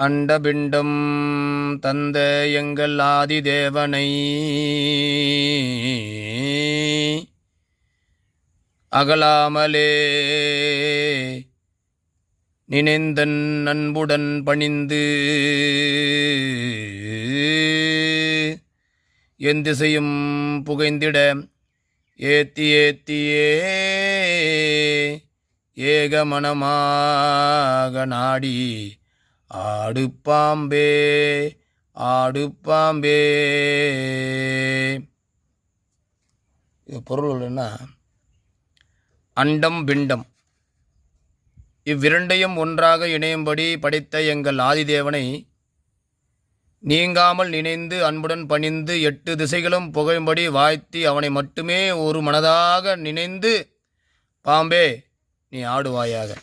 அண்டபிண்டம் தந்த எங்கள் ஆதிதேவனை. அகலாமலே நினைந்தன் அன்புடன் பணிந்து என் திசையும் புகைந்திட ஏத்தி ஏத்தியே ஏகமனமாக நாடி ஆடுப்பாம்பே ஆடுப்பாம்பே. இது பொருள் என்ன? அண்டம் பிண்டம். இவ்விரண்டையும் ஒன்றாக இணையும்படி படைத்த எங்கள் ஆதிதேவனை நீங்காமல் நினைந்து அன்புடன் பணிந்து எட்டு திசைகளும் புகையும்படி வாழ்த்தி அவனை மட்டுமே ஒரு மனதாக நினைந்து பாம்பே நீ ஆடுவாயாக.